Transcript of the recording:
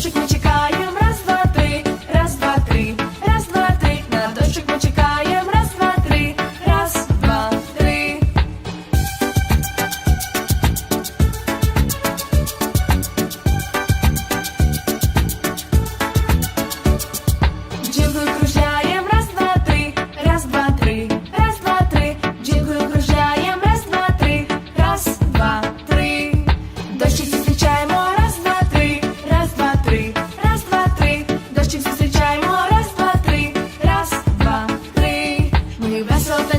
Shake me, myself